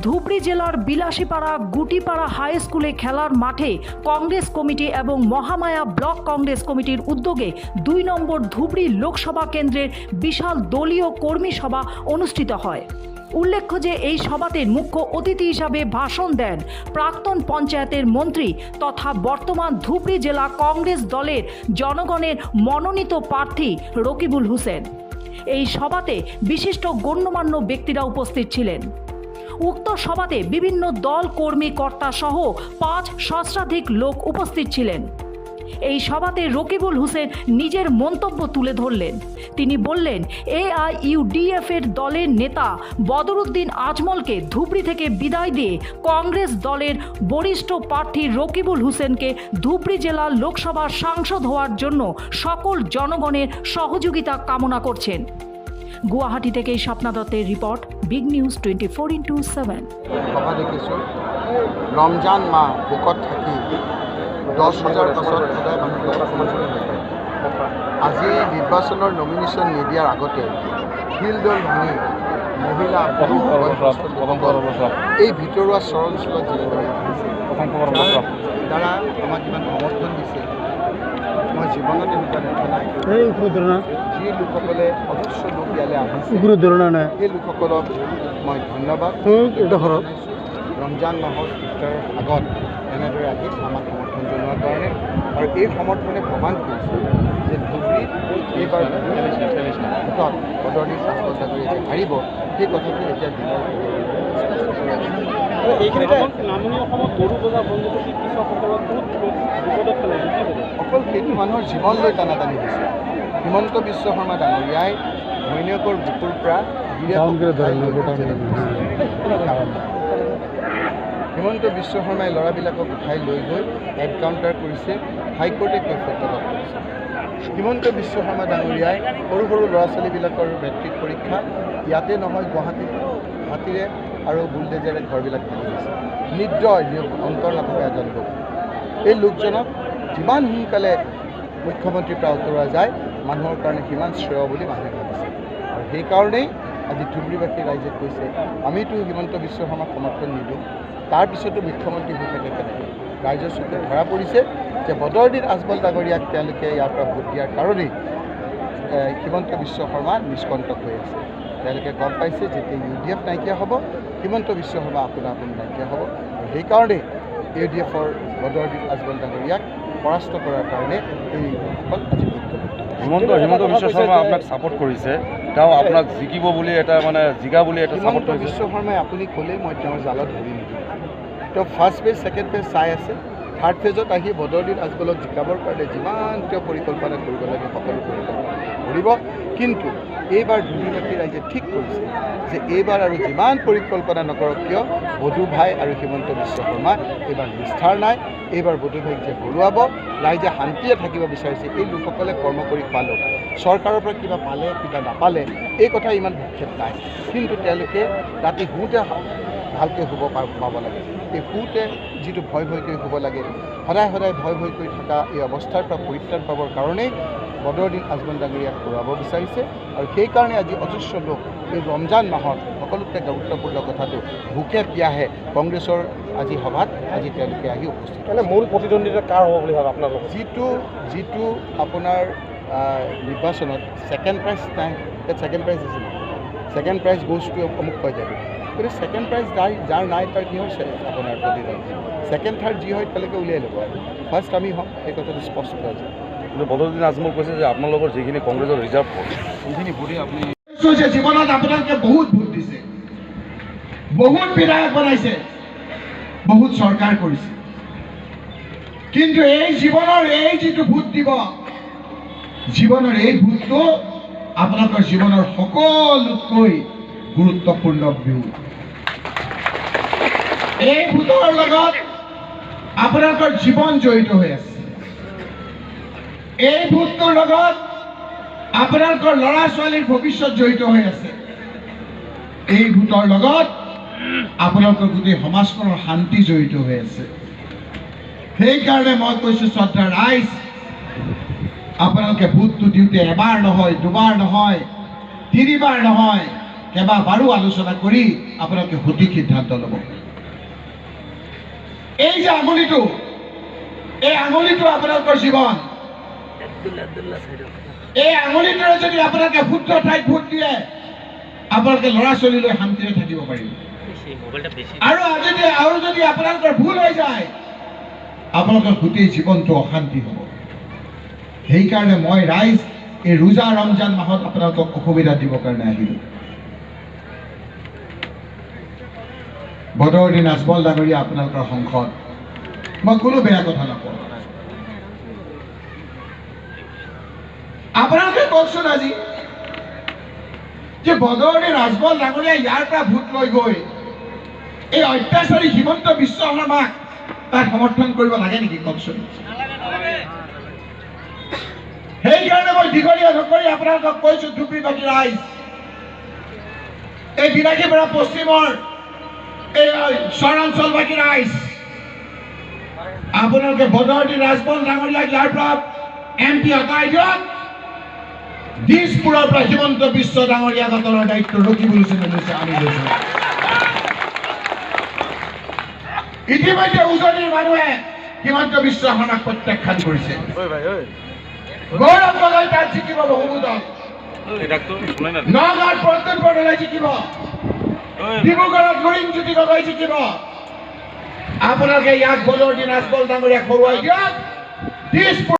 ধুবড়ী জেলার বিলাসীপাড়া, গুটিপাড়া হাই স্কুলে খেলার মাঠে কংগ্রেস কমিটি এবং মহামায়া ব্লক কংগ্রেস কমিটির উদ্যোগে দুই নম্বর ধুবড়ী লোকসভা কেন্দ্রের বিশাল দলীয় কর্মী সভা অনুষ্ঠিত হয়। উল্লেখ্য যে এই সভাতে মুখ্য অতিথি হিসাবে ভাষণ দেন প্রাক্তন পঞ্চায়েতের মন্ত্রী তথা বর্তমান ধুবড়ী জেলা কংগ্রেস দলের জনগণের মনোনীত প্রার্থী রকিবুল হোসেন। এই সভাতে বিশিষ্ট গণ্যমান্য ব্যক্তিরা উপস্থিত ছিলেন। উক্ত সভাতে বিভিন্ন দল কর্মী কর্তা সহ পাঁচ সহস্রাধিক লোক উপস্থিত ছিলেন। এই সভাতে রকিবুল হোসেন নিজের মন্তব্য তুলে ধরলেন। তিনি বললেন, এআইইউডিএফ এর দলের নেতা বদরুদ্দিন আজমলকে ধুবড়ি থেকে বিদায় দিয়ে কংগ্রেস দলের বরিষ্ঠ প্রার্থী রকিবুল হোসেনকে ধুবড়ি জেলার লোকসভার সাংসদ হওয়ার জন্য সকল জনগণের সহযোগিতা কামনা করছেন। গুয়াহাটি থেকে স্বপ্না দত্তের report. Big news twenty four into seven সভা দেখিছোঁ। ৰমজান মাহ ভোকত থাকি। দহ হাজাৰ পাছত সদায় আজি নিৰ্বাচনৰ নমিনেশ্যন নিদিয়াৰ আগতে শিল দল ভাঙি মহিলা এই ভিতৰুৱা চৰ অঞ্চলত যিদৰে আহিছে যাৰ দ্বাৰা আমাক ইমান সমৰ্থন দিছে মই জীৱনত এনেকুৱা দেখা নাই। লোকসকলে গুৰু ধৰনেৰ এই লোকসকলক মই ধন্যবাদ ৰমজান মাহৰ মাহৰ আগত এনেদৰে আজি আমাক সমৰ্থন জনোৱাৰ কাৰণে আৰু এই সমৰ্থনে প্ৰমাণ কৰিছোঁ যে ধুবৰী এইবাৰ ভিতৰ বদলি স্বাস্থ্য হাৰিব সেই কথাটি এতিয়া অকল সেইটো মানুহৰ জীৱন লৈ টানা টানি হৈছে হিমন্ত বিশ্ব শৰ্মা ডাঙৰীয়াই ঘৈণীয়েকৰ বুকুৰ পৰা। হিমন্ত বিশ্ব শৰ্মাই ল'ৰাবিলাকক উঠাই লৈ গৈ এনকাউণ্টাৰ কৰিছে হাইকোৰ্টে কৈফত তলব কৰিছে। হিমন্ত বিশ্ব শৰ্মা ডাঙৰীয়াই সৰু সৰু ল'ৰা ছোৱালীবিলাকৰ মেট্ৰিক পৰীক্ষা ইয়াতে নহয় গুৱাহাটীত হাতীৰে আৰু বুলডেজেৰে ঘৰবিলাক ভাঙি দিছে। নিৰ- অন্তৰ নথকা এজন লোক। এই লোকজনক যিমান সোনকালে মুখ্যমন্ত্ৰীৰ পৰা আঁতৰোৱা যায় মানুহৰ কাৰণে সিমান শ্ৰেয় বুলি মানুহে ভাবিছে। আৰু সেইকাৰণেই আজি ধুবুৰীবাসী ৰাইজে কৈছে আমিতো হিমন্ত বিশ্ব শৰ্মাক সমৰ্থন নিদিওঁ। তাৰপিছতো মুখ্যমন্ত্ৰী হৈ থাকে কেনেকৈ ৰাইজৰ চকুত ধৰা পৰিছে যে বদৰদিন আজমল ডাঙৰীয়াক তেওঁলোকে ইয়াৰ পৰা ভোট দিয়াৰ কাৰণেই হিমন্ত বিশ্ব শৰ্মা নিষ্কণ্টক হৈ আছে। তেওঁলোকে গম পাইছে যেতিয়া ইউ ডি এফ নাইকিয়া হ'ব হিমন্ত বিশ্ব শৰ্মা আপোনা আপুনি নাইকিয়া হ'ব। আৰু সেইকাৰণেই ইউ ডি এফৰ বদৰদিন আজমল ডাঙৰীয়াক পৰাস্ত কৰাৰ কাৰণে এইসকল আজি হিমন্ত হিমন্ত বিশ্ব শৰ্মা আপোনাক ছাপোৰ্ট কৰিছে। তেওঁ আপোনাক জিকিব বুলি এটা মানে জিকা বুলি এটা ছাপোৰ্ট কৰিছে। বিশ্ব শৰ্মাই আপুনি ক'লেই মই তেওঁৰ জালত ধৰি নিদিওঁ তেওঁ ফাৰ্ষ্ট ফেজ ছেকেণ্ড ফেজ চাই আছে। থাৰ্ড ফেজত আহি বদৰদিন আজমলক জিকাবৰ কাৰণে যিমান তেওঁ পৰিকল্পনা কৰিব লাগে সকলো পৰিকল্পনা কৰিব। কিন্তু এইবাৰ দুৰ্নীতি ৰাইজে ঠিক কৰিছে যে এইবাৰ আৰু যিমান পৰিকল্পনা নকৰক কিয় বধু ভাই আৰু হিমন্ত বিশ্ব শৰ্মা এইবাৰ নিষ্ঠাৰ নাই। এইবাৰ বধু ভাইক যে হৰুৱাব ৰাইজে শান্তিয়ে থাকিব বিচাৰিছে এই লোকসকলে কৰ্ম কৰি খোৱালোঁ চৰকাৰৰ পৰা কিবা পালে কিবা নাপালে এই কথা ইমান ভূক্ষেপ নাই। কিন্তু তেওঁলোকে ৰাতি শুওঁতে ভালকৈ শুব পাব লাগে। এই শুওঁতে যিটো ভয় ভয় কৰি শুব লাগে সদায় সদায় ভয় ভয় কৰি থকা এই অৱস্থাৰ পৰা পৰিত্ৰাণ পাবৰ কাৰণেই বদৰদিন আজমল ডাঙৰীয়াক হৰুৱাব বিচাৰিছে আৰু সেইকাৰণে আজি অজস্ৰ লোক এই ৰমজান মাহত সকলোতকৈ গুৰুত্বপূৰ্ণ কথাটো ভোকে পিয়াহে কংগ্ৰেছৰ আজি সভাত আজি তেওঁলোকে আহি উপস্থিত মানে মূল প্ৰতিদ্বন্দ্বিতা কাৰ হ'ব বুলি ভাবে আপোনালোক? যিটো যিটো আপোনাৰ নিৰ্বাচনত ছেকেণ্ড প্ৰাইজ নাই ছেকেণ্ড প্ৰাইজ আছে ছেকেণ্ড প্ৰাইজ গ'জ টু অমুক যাব গতিকে ছেকেণ্ড প্ৰাইজ যাৰ যাৰ নাই তাৰ কিহৰ চে- আপোনাৰ প্ৰতিদ্বন্দ্বী ছেকেণ্ড থাৰ্ড যি হয় তেওঁলোকে উলিয়াই ল'ব আৰু ফাৰ্ষ্ট আমি হ'ম এই কথাটো স্পষ্ট আছে কিন্তু বদৰুদ্দিন আজমল কৈছে যে আপোনালোকৰ যিখিনি কংগ্ৰেছৰ ৰিজাৰ্ভ ভোট সেইখিনি ভোটেই আপুনি জীৱনত আপোনালোকে বহুত ভোট দিছে। বহুত বিধায়ক বনাইছে। বহুত চৰকাৰ কৰিছে। কিন্তু এই জীৱনৰ এই যিটো ভোট দিব জীৱনৰ এই ভোটটো আপোনালোকৰ জীৱনৰ সকলোতকৈ গুৰুত্বপূৰ্ণ ভোট। এই ভোটৰ লগত আপোনালোকৰ জীৱন জড়িত হৈ আছে। এই ভোটটোৰ লগত আপোনালোকৰ ল'ৰা ছোৱালীৰ ভৱিষ্যত জড়িত হৈ আছে। এই ভোটৰ লগত আপোনালোকৰ গোটেই সমাজখনৰ শান্তি জড়িত হৈ আছে। সেইকাৰণে মই কৈছোঁ শ্ৰদ্ধা ৰাইজ আপোনালোকে ভোটটো দিওঁতে এবাৰ নহয় দুবাৰ নহয় তিনিবাৰ নহয় কেইবাবাৰো আলোচনা কৰি আপোনালোকে সঠিক সিদ্ধান্ত ল'ব। এই যে আঙুলিটো, এই আঙুলিটো আপোনালোকৰ জীৱন। এই আঙুলিটোৰে যদি আপোনালোকে শুদ্ধ ঠাইত ভোট দিয়ে, আপোনালোকে ল'ৰা ছোৱালীলৈ শান্তিৰে থাকিব পাৰিব। আৰু যদি আৰু যদি আপোনালোকৰ ভুল হৈ যায়, আপোনালোকৰ গোটেই জীৱনটো অশান্তি হ'ব। সেইকাৰণে মই ৰাইজ এই ৰোজা ৰমজান মাহত আপোনালোকক অসুবিধা দিবৰ কাৰণে আহিলোঁ। বদৰুদ্দিন দিন আজমল ডাঙৰীয়া আপোনালোকৰ সংসদ। মই কোনো বেয়া কথা নকওঁ। আপোনালোকে কওকচোন আজি যে বদৰুদ্দিন আজমল ডাঙৰীয়া ইয়াৰ পৰা ভোট লৈ গৈ এই অত্যাচাৰী হিমন্ত বিশ্ব শৰ্মাক তাক সমৰ্থন কৰিব লাগে নেকি কওকচোন? সেইকাৰণে মই দীঘলীয়া নকৰি আপোনালোকক কৈছো ধুবুৰীবাসী ৰাইজ। এই বিলাসীপাৰা পশ্চিমৰ এই চৰাঞ্চলবাসী ৰাইজ আপোনালোকে বদৰুদ্দিন ৰাজবল ডাঙৰীয়াক ইয়াৰ পৰা এম পি আঁতৰাই দিয়ক দিছপুৰৰ পৰা হিমন্ত বিশ্ব ডাঙৰীয়া গঠনৰ দায়িত্ব ৰখিবলৈ লৈছে আমি লৈছো ইতিমধ্যে উজনিৰ মানুহে হিমন্ত বিশ্ব শৰ্মাক প্ৰত্যাখ্যান কৰিছে গৌৰৱ গগৈ তাত জিকিব বহুমূদক নগাঁৱত প্ৰদ্যুৎ বৰদলৈ জিকিব। ডিব্ৰুগড়ত লুৰিণজ্যোতি গগৈ জিকিব আপোনালোকে ইয়াক বদৰুদ্দিন আজমল ডাঙৰীয়াক হৰুৱাই দিয়ক